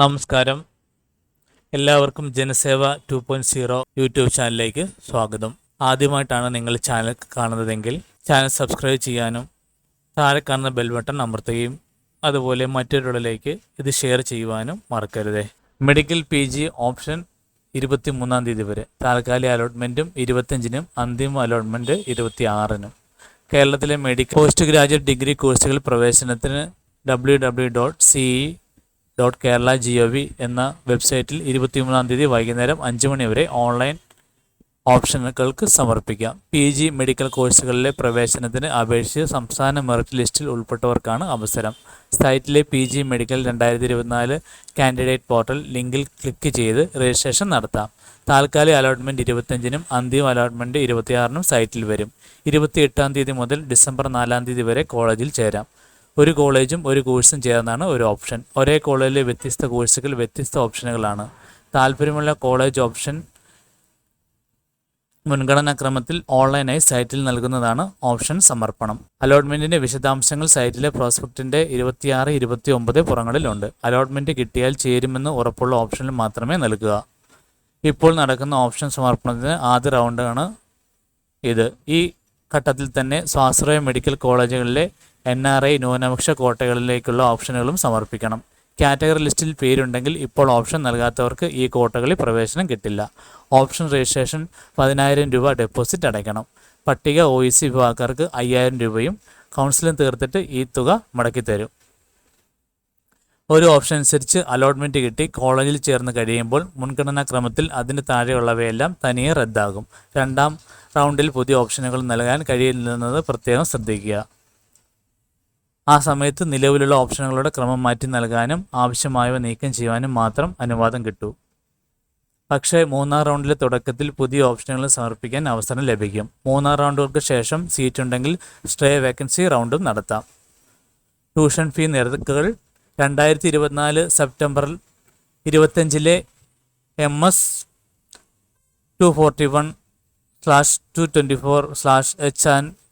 നമസ്കാരം. എല്ലാവർക്കും Janaseva two point zero YouTube ചാനലിലേക്ക് സ്വാഗതം. ആദ്യമായിട്ടാണ് നിങ്ങൾ ചാനൽ കാണുന്നതെങ്കിൽ ചാനൽ സബ്സ്ക്രൈബ് ചെയ്യാനും താഴെ കാണുന്ന ബെൽ ബട്ടൺ അമർത്തുകയും അതുപോലെ മറ്റൊരാളിലേക്ക് ഇത് ഷെയർ ചെയ്യുവാനും മറക്കരുതേ. മെഡിക്കൽ പി ജി ഓപ്ഷൻ ഇരുപത്തി മൂന്നാം തീയതി വരെ. താൽക്കാലിക അലോട്ട്മെന്റും ഇരുപത്തഞ്ചിനും അന്തിമ അലോട്ട്മെന്റ് ഇരുപത്തി ആറിനും കേരളത്തിലെ മെഡിക്കൽ പോസ്റ്റ് ഗ്രാജുവേറ്റ് ഡിഗ്രി കോഴ്സുകൾ പ്രവേശനത്തിന് W W dot C dot Kerala G O V എന്ന വെബ്സൈറ്റിൽ ഇരുപത്തിമൂന്നാം തീയതി വൈകുന്നേരം അഞ്ച് മണി വരെ ഓൺലൈൻ ഓപ്ഷനുകൾക്ക് സമർപ്പിക്കാം. പി ജി മെഡിക്കൽ കോഴ്സുകളിലെ പ്രവേശനത്തിന് അപേക്ഷിച്ച് സംസ്ഥാന മെറിറ്റ് ലിസ്റ്റിൽ ഉൾപ്പെട്ടവർക്കാണ് അവസരം. സൈറ്റിലെ പി ജി മെഡിക്കൽ രണ്ടായിരത്തി ഇരുപത്തിനാല് കാൻഡിഡേറ്റ് പോർട്ടൽ ലിങ്കിൽ ക്ലിക്ക് ചെയ്ത് രജിസ്ട്രേഷൻ നടത്താം. താൽക്കാലിക അലോട്ട്മെന്റ് ഇരുപത്തഞ്ചിനും അന്തിമ അലോട്ട്മെന്റ് ഇരുപത്തിയാറിനും സൈറ്റിൽ വരും. ഇരുപത്തി എട്ടാം തീയതി മുതൽ ഡിസംബർ നാലാം തീയതി വരെ കോളേജിൽ ചേരാം. ഒരു കോളേജും ഒരു കോഴ്സും ചേർന്നാണ് ഒരു ഓപ്ഷൻ. ഒരേ കോളേജിലെ വ്യത്യസ്ത കോഴ്സുകൾ വ്യത്യസ്ത ഓപ്ഷനുകളാണ്. താല്പര്യമുള്ള കോളേജ് ഓപ്ഷൻ മുൻഗണനാക്രമത്തിൽ ഓൺലൈനായി സൈറ്റിൽ നൽകുന്നതാണ് ഓപ്ഷൻ സമർപ്പണം. അലോട്ട്മെന്റിന്റെ വിശദാംശങ്ങൾ സൈറ്റിലെ പ്രോസ്പെക്റ്റിന്റെ ഇരുപത്തിയാറ് ഇരുപത്തി ഒമ്പത് പുറങ്ങളിലുണ്ട്. അലോട്ട്മെന്റ് കിട്ടിയാൽ ചേരുമെന്ന് ഉറപ്പുള്ള ഓപ്ഷനിൽ മാത്രമേ നൽകുക. ഇപ്പോൾ നടക്കുന്ന ഓപ്ഷൻ സമർപ്പണത്തിന് ആദ്യ റൗണ്ടാണ് ഇത്. ഈ ഘട്ടത്തിൽ തന്നെ സ്വാശ്രയ മെഡിക്കൽ കോളേജുകളിലെ എൻ ആർ ഐ ന്യൂനപക്ഷ കോട്ടകളിലേക്കുള്ള ഓപ്ഷനുകളും സമർപ്പിക്കണം. കാറ്റഗറി ലിസ്റ്റിൽ പേരുണ്ടെങ്കിൽ ഇപ്പോൾ ഓപ്ഷൻ നൽകാത്തവർക്ക് ഈ കോട്ടകളിൽ പ്രവേശനം കിട്ടില്ല. ഓപ്ഷൻ രജിസ്ട്രേഷൻ പതിനായിരം രൂപ ഡെപ്പോസിറ്റ് അടയ്ക്കണം. പട്ടിക ഒ ഇ സി വിഭാഗക്കാർക്ക് അയ്യായിരം രൂപയും കൗൺസിലിംഗ് തീർത്തിട്ട് ഈ തുക മടക്കി തരും. ഒരു ഓപ്ഷൻ അനുസരിച്ച് അലോട്ട്മെന്റ് കിട്ടി കോളേജിൽ ചേർന്ന് കഴിയുമ്പോൾ മുൻഗണനാ ക്രമത്തിൽ അതിന് താഴെയുള്ളവയെല്ലാം തനിയെ റദ്ദാകും. രണ്ടാം റൗണ്ടിൽ പുതിയ ഓപ്ഷനുകൾ നൽകാൻ കഴിയില്ലെന്നത് പ്രത്യേകം ശ്രദ്ധിക്കുക. ആ സമയത്ത് നിലവിലുള്ള ഓപ്ഷനുകളുടെ ക്രമം മാറ്റി നൽകാനും ആവശ്യമായവ നീക്കം ചെയ്യുവാനും മാത്രം അനുവാദം കിട്ടൂ. പക്ഷേ മൂന്നാം റൗണ്ടിലെ തുടക്കത്തിൽ പുതിയ ഓപ്ഷനുകൾ സമർപ്പിക്കാൻ അവസരം ലഭിക്കും. മൂന്നാം റൗണ്ടുകൾക്ക് ശേഷം സീറ്റ് ഉണ്ടെങ്കിൽ സ്ട്രേ വേക്കൻസി റൗണ്ടും നടത്താം. ട്യൂഷൻ ഫീ നിരക്കുകൾ രണ്ടായിരത്തി ഇരുപത്തിനാല് സെപ്റ്റംബറിൽ ഇരുപത്തഞ്ചിലെ M S two forty one slash two twenty four slash H and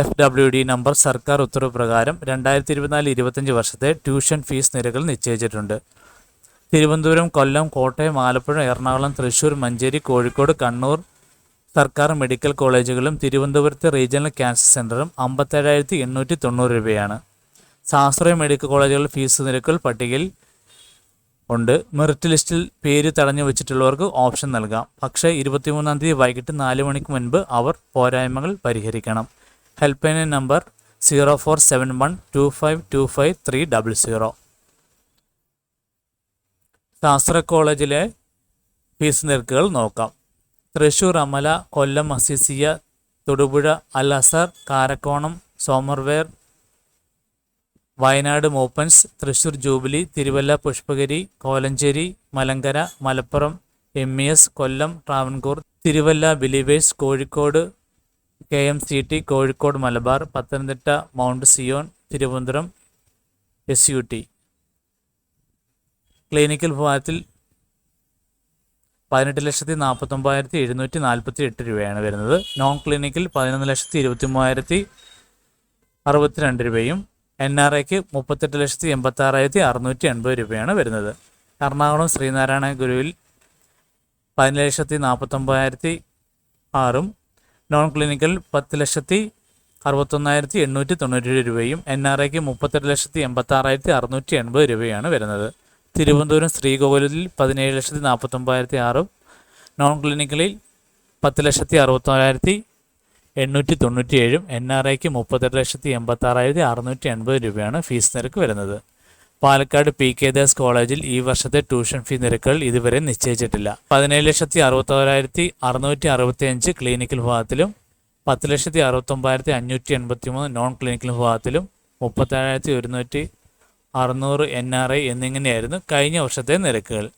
F W D number സർക്കാർ ഉത്തരവ് പ്രകാരം രണ്ടായിരത്തി ഇരുപത്തിനാല് ഇരുപത്തഞ്ച് വർഷത്തെ ട്യൂഷൻ ഫീസ് നിരകൾ നിശ്ചയിച്ചിട്ടുണ്ട്. തിരുവനന്തപുരം കൊല്ലം കോട്ടയം ആലപ്പുഴ എറണാകുളം തൃശൂർ മഞ്ചേരി കോഴിക്കോട് കണ്ണൂർ സർക്കാർ മെഡിക്കൽ കോളേജുകളും തിരുവനന്തപുരത്തെ റീജിയണൽ ക്യാൻസർ സെന്ററും അമ്പത്തേഴായിരത്തി എണ്ണൂറ്റി തൊണ്ണൂറ് രൂപയാണ്. ശാസ്ത്രീയ മെഡിക്കൽ കോളേജുകളിൽ ഫീസ് നിരക്കുകൾ പട്ടികയിൽ ഉണ്ട്. മെറിറ്റ് ലിസ്റ്റിൽ പേര് തടഞ്ഞു വെച്ചിട്ടുള്ളവർക്ക് ഓപ്ഷൻ നൽകാം. പക്ഷേ ഇരുപത്തിമൂന്നാം തീയതി വൈകിട്ട് നാല് മണിക്ക് മുൻപ് അവർ പോരായ്മകൾ പരിഹരിക്കണം. Help line number zero four seven one two five two five three double zero. ശാസ്ത്ര കോളേജിലെ ഫീസ് നിരക്കുകൾ നോക്കാം. Thrissur Amala Kollam Azeezia Thodupuzha Al Azhar Karakonam Somervell Wayanad Moopen's Thrissur Jubilee Thiruvalla Pushpagiri Kolenchery Malankara Malappuram M E S Kollam Travancore Thiruvalla Believers Kozhikode K M C T Kozhikode Malabar Pathanamthitta Mount Zion Thiruvananthapuram S U T. Clinical വിഭാഗത്തിൽ പതിനെട്ട് ലക്ഷത്തി നാൽപ്പത്തൊമ്പതിനായിരത്തി എഴുന്നൂറ്റി നാൽപ്പത്തി എട്ട് രൂപയാണ് വരുന്നത്. Non ക്ലിനിക്കിൽ പതിനൊന്ന് ലക്ഷത്തി ഇരുപത്തി മൂവായിരത്തി അറുപത്തിരണ്ട് രൂപയും എൻ ആർ ഐക്ക് മുപ്പത്തെട്ട് ലക്ഷത്തി എൺപത്തി ആറായിരത്തി അറുന്നൂറ്റി എൺപത് രൂപയാണ് വരുന്നത്. എറണാകുളം ശ്രീനാരായണ ഗുരുവിൽ പതിനേഴ് ലക്ഷത്തി നാൽപ്പത്തൊമ്പതിനായിരത്തി ആറും നോൺ ക്ലിനിക്കൽ പത്ത് ലക്ഷത്തി അറുപത്തൊന്നായിരത്തി എണ്ണൂറ്റി തൊണ്ണൂറ്റി രൂപയും എൻ ആർ ഐക്ക് മുപ്പത്തെട്ട് ലക്ഷത്തി എൺപത്തി ആറായിരത്തി അറുന്നൂറ്റി എൺപത് രൂപയാണ് വരുന്നത്. തിരുവനന്തപുരം ശ്രീകോവിലിൽ പതിനേഴ് ലക്ഷത്തി നാൽപ്പത്തൊമ്പതിനായിരത്തി ആറും നോൺ ക്ലിനിക്കലിൽ പത്ത് ലക്ഷത്തി അറുപത്തൊന്നായിരത്തി എണ്ണൂറ്റി തൊണ്ണൂറ്റി ഏഴും എൻ ആർ ഐക്ക് മുപ്പത്തെട്ട് ലക്ഷത്തി എൺപത്താറായിരത്തി അറുന്നൂറ്റി എൺപത് രൂപയാണ് ഫീസ് നിരക്ക് വരുന്നത്. പാലക്കാട് പി കെ ദാസ് കോളേജിൽ ഈ വർഷത്തെ ട്യൂഷൻ ഫീ നിരക്കുകൾ ഇതുവരെ നിശ്ചയിച്ചിട്ടില്ല. പതിനേഴ് ലക്ഷത്തി അറുപത്തോരായിരത്തി അറുന്നൂറ്റി അറുപത്തി അഞ്ച് ക്ലിനിക്കൽ വിഭാഗത്തിലും പത്ത് ലക്ഷത്തി അറുപത്തൊമ്പതിനായിരത്തി അഞ്ഞൂറ്റി എൺപത്തി മൂന്ന് നോൺ ക്ലിനിക്കൽ വിഭാഗത്തിലും മുപ്പത്തേഴായിരത്തി ഒരുന്നൂറ്റി അറുന്നൂറ് എൻ ആർ ഐ എന്നിങ്ങനെയായിരുന്നു കഴിഞ്ഞ വർഷത്തെ നിരക്കുകൾ.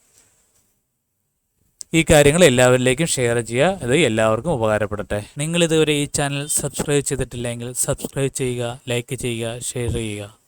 ഈ കാര്യങ്ങൾ എല്ലാവരിലേക്കും ഷെയർ ചെയ്യുക. ഇത് എല്ലാവർക്കും ഉപകാരപ്പെടട്ടെ. നിങ്ങൾ ഇതുവരെ ഈ ചാനൽ സബ്സ്ക്രൈബ് ചെയ്തിട്ടില്ലെങ്കിൽ സബ്സ്ക്രൈബ് ചെയ്യുക ലൈക്ക് ചെയ്യുക ഷെയർ ചെയ്യുക.